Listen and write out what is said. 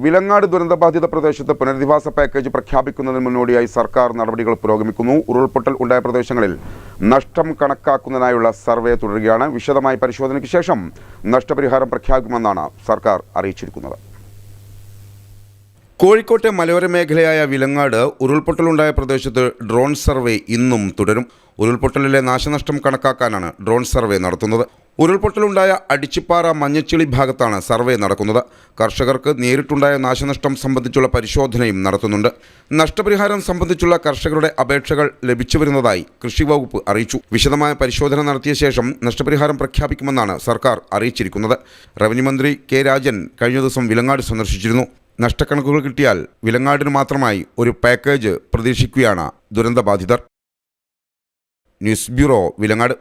വിലങ്ങാട് ദുരന്തബാധിത പ്രദേശത്ത് പുനരധിവാസ പാക്കേജ് പ്രഖ്യാപിക്കുന്നതിന് മുന്നോടിയായി സർക്കാർ നടപടികൾ പുരോഗമിക്കുന്നു. ഉരുൾപൊട്ടൽ ഉണ്ടായ പ്രദേശങ്ങളിൽ നഷ്ടം കണക്കാക്കുന്നതിനായുള്ള സർവേ തുടരുകയാണ്. വിശദമായ പരിശോധനയ്ക്ക് ശേഷം നഷ്ടപരിഹാരം പ്രഖ്യാപിക്കുമെന്നാണ് സർക്കാർ അറിയിച്ചിരിക്കുന്നത്. കോഴിക്കോട്ടെ മലയോര മേഖലയായ വിലങ്ങാട് ഉരുൾപൊട്ടലുണ്ടായ പ്രദേശത്ത് ഡ്രോൺ സർവേ ഇന്നും തുടരും. ഉരുൾപൊട്ടലിലെ നാശനഷ്ടം കണക്കാക്കാനാണ് ഡ്രോൺ സർവേ നടത്തുന്നത്. ഉരുൾപൊട്ടലുണ്ടായ അടിച്ചിപ്പാറ മഞ്ഞച്ചിളി ഭാഗത്താണ് സർവേ നടക്കുന്നത്. കർഷകർക്ക് നേരിട്ടുണ്ടായ നാശനഷ്ടം സംബന്ധിച്ചുള്ള പരിശോധനയും നടത്തുന്നുണ്ട്. നഷ്ടപരിഹാരം സംബന്ധിച്ചുള്ള കർഷകരുടെ അപേക്ഷകൾ ലഭിച്ചു വരുന്നതായി കൃഷി വകുപ്പ് അറിയിച്ചു. വിശദമായ പരിശോധന നടത്തിയ ശേഷം നഷ്ടപരിഹാരം പ്രഖ്യാപിക്കുമെന്നാണ് സർക്കാർ അറിയിച്ചിരിക്കുന്നത്. റവന്യൂ മന്ത്രി കെ രാജൻ കഴിഞ്ഞ ദിവസം വിലങ്ങാട് സന്ദർശിച്ചിരുന്നു. നഷ്ടക്കണക്കുകൾ കിട്ടിയാൽ വിലങ്ങാടിന് മാത്രമായി ഒരു പാക്കേജ് പ്രതീക്ഷിക്കുകയാണ് ദുരന്തബാധിതർ. News bureau Vilangad.